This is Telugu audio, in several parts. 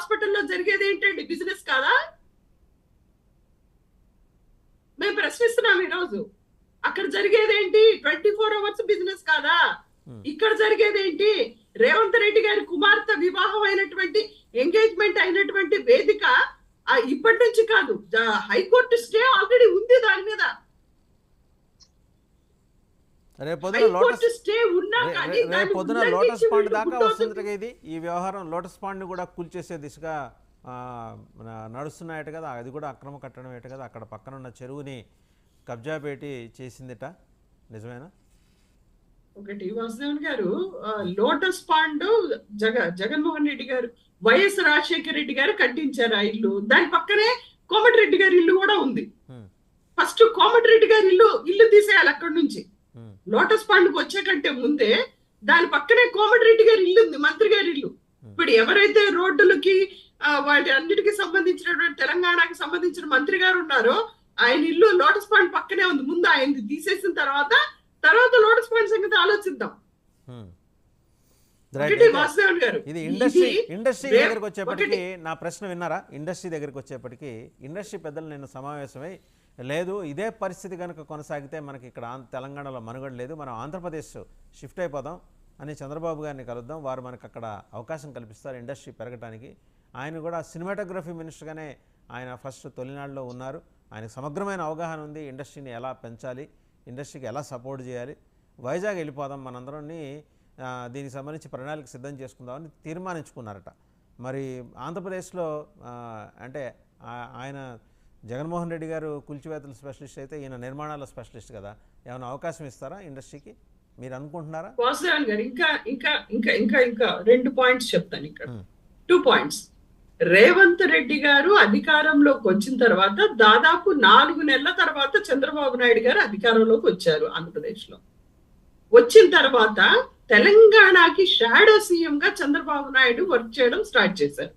హాస్పిటల్లో జరిగేది ఏంటండి? బిజినెస్ కాదా? మేము ప్రశ్నిస్తున్నాం ఈరోజు. అక్కడ జరిగేది ఏంటి ట్వంటీ ఫోర్ అవర్స్ బిజినెస్ కాదా? Hmm. ఇక్కడ జరిగేది ఏంటి రేవంత్ రెడ్డి గారి కుమార్తె వివాహం అయినటువంటి ఎంగేజ్మెంట్ అయినటువంటి వేదిక ఇప్పటి నుంచి కాదు. హైకోర్టు స్టే ఆల్రెడీ ఉంది దాని మీద. పొద్దున లోటస్ హైకోర్టు స్టే ఉన్నా రే- కానీ రే- రేపు దాన్ని పొద్దున ఉల్లంఘించి లోటస్ పాండ్ దాకా వస్తుంది ఇది. ఈ వ్యవహారం లోటస్ పాండ్ని కూడా కూల్చేసే దిశగా నడుస్తున్నాయట కదా. అది కూడా అక్రమ కట్టడం ఏట కదా. అక్కడ పక్కన ఉన్న చెరువుని కబ్జా పెట్టి చేసిందిట. నిజమేనా? ఒకటి వాసుదేవన్ గారు లోటస్ పాండ్ జగ జగన్మోహన్ రెడ్డి గారు వైఎస్ రాజశేఖర రెడ్డి గారు కట్టించారు ఆ ఇల్లు? దాని పక్కనే కోమటిరెడ్డి గారి ఇల్లు కూడా ఉంది. ఫస్ట్ కోమటిరెడ్డి గారి ఇల్లు ఇల్లు తీసేయాలి అక్కడి నుంచి. లోటస్ పాండ్కి వచ్చే కంటే ముందే దాని పక్కనే కోమటిరెడ్డి గారి ఇల్లు ఉంది మంత్రి గారి ఇల్లు. ఇప్పుడు ఎవరైతే రోడ్డులకి వాటి అన్నిటికీ సంబంధించినటువంటి తెలంగాణకి సంబంధించిన మంత్రి గారు ఉన్నారో ఆయన ఇల్లు లోటస్ పాండ్ పక్కనే ఉంది. ముందు ఆయనది తీసేసిన తర్వాత తర్వాత లోటస్ పాండ్ సంగతి ఆలోచిద్దాం. గారు. ఇది ఇండస్ట్రీ ఇండస్ట్రీ దగ్గరికి వచ్చేప్పటికి. నా ప్రశ్న విన్నారా? ఇండస్ట్రీ దగ్గరికి వచ్చేప్పటికి ఇండస్ట్రీ పెద్దలు నిన్న సమావేశమై లేదు ఇదే పరిస్థితి కనుక కొనసాగితే మనకి ఇక్కడ తెలంగాణలో మనుగడ లేదు. మనం ఆంధ్రప్రదేశ్ షిఫ్ట్ అయిపోదాం అని చంద్రబాబు గారిని కలుద్దాం. వారు మనకు అక్కడ అవకాశం కల్పిస్తారు ఇండస్ట్రీ పెరగడానికి ఆయన కూడా సినిమాటోగ్రఫీ మినిస్టర్గానే ఆయన ఫస్ట్ తొలినాడులో ఉన్నారు. ఆయనకు సమగ్రమైన అవగాహన ఉంది. ఇండస్ట్రీని ఎలా పెంచాలి ఇండస్ట్రీకి ఎలా సపోర్ట్ చేయాలి వైజాగ్ వెళ్ళిపోదాం మనందరినీ దీనికి సంబంధించి ప్రణాళిక సిద్ధం చేసుకుందామని తీర్మానించుకున్నారట. మరి ఆంధ్రప్రదేశ్లో అంటే ఆ- ఆయన జగన్మోహన్ రెడ్డి గారు కూల్చివేతల స్పెషలిస్ట్ అయితే ఈయన నిర్మాణాల స్పెషలిస్ట్ కదా. ఏమైనా అవకాశం ఇస్తారా ఇండస్ట్రీకి? మీరు అనుకుంటున్నారా? వాసుదేవన్ గారు ఇంకా ఇంకా ఇంకా ఇంకా ఇంకా రెండు పాయింట్స్ చెప్తాను ఇక్కడ. Two points. రేవంత్ రెడ్డి గారు అధికారంలోకి వచ్చిన తర్వాత దాదాపు నాలుగు నెలల తర్వాత చంద్రబాబు నాయుడు గారు అధికారంలోకి వచ్చారు ఆంధ్రప్రదేశ్లో వచ్చిన తర్వాత తెలంగాణకి షాడో సీఎం గా చంద్రబాబు నాయుడు వర్క్ చేయడం స్టార్ట్ చేశారు.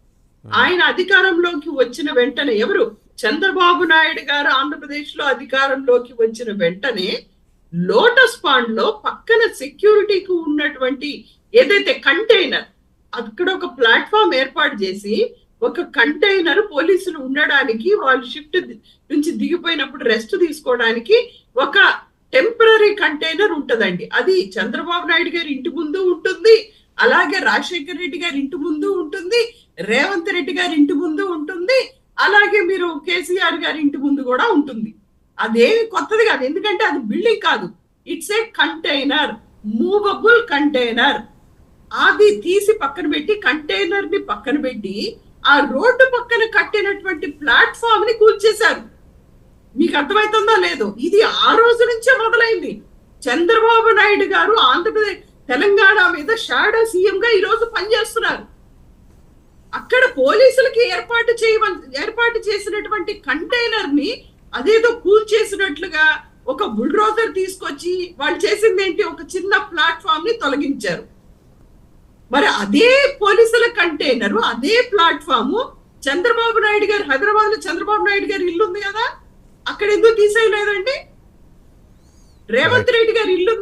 ఆయన అధికారంలోకి వచ్చిన వెంటనే ఎవరు? చంద్రబాబు నాయుడు గారు ఆంధ్రప్రదేశ్లో అధికారంలోకి వచ్చిన వెంటనే లోటస్ పాండ్లో పక్కన సెక్యూరిటీకి ఉన్నటువంటి ఏదైతే కంటైనర్ అక్కడ ఒక ప్లాట్ఫామ్ ఏర్పాటు చేసి ఒక కంటైనర్ పోలీసులు ఉండడానికి వాళ్ళు షిఫ్ట్ నుంచి దిగిపోయినప్పుడు రెస్ట్ తీసుకోవడానికి ఒక టెంపరీ కంటైనర్ ఉంటదండి. అది చంద్రబాబు నాయుడు గారి ఇంటి ముందు ఉంటుంది అలాగే రాజశేఖర్ రెడ్డి గారి ఇంటి ముందు ఉంటుంది రేవంత్ రెడ్డి గారి ఇంటి ముందు ఉంటుంది అలాగే మీరు కేసీఆర్ గారి ఇంటి ముందు కూడా ఉంటుంది. అదేమి కొత్తది కాదు. ఎందుకంటే అది బిల్డింగ్ కాదు. It's a container movable container అది తీసి పక్కన పెట్టి కంటైనర్ని పక్కన పెట్టి ఆ రోడ్డు పక్కన కట్టినటువంటి ప్లాట్ఫామ్ని కూల్చేశారు. మీకు అర్థమవుతుందో లేదో? ఇది ఆ రోజు నుంచే మొదలైంది. చంద్రబాబు నాయుడు గారు ఆంధ్రప్రదేశ్ తెలంగాణ మీద షాడో సీఎం గా ఈ రోజు పనిచేస్తున్నారు. అక్కడ పోలీసులకి ఏర్పాటు చేయవల్ ఏర్పాటు చేసినటువంటి కంటైనర్ని అదేదో కూల్చేసినట్లుగా ఒక బుల్డోజర్ తీసుకొచ్చి వాళ్ళు చేసింది ఏంటి ఒక చిన్న ప్లాట్ఫామ్ని తొలగించారు. మరి అదే పోలీసుల కంటైనర్ అదే ప్లాట్ఫామ్ చంద్రబాబు నాయుడు గారు హైదరాబాద్లో చంద్రబాబు నాయుడు గారి ఇల్లు ఉంది కదా? అక్కడ ఎందుకు తీసేయలేదండి? రేవంత్ రెడ్డి గారి ఇల్లు ఉంది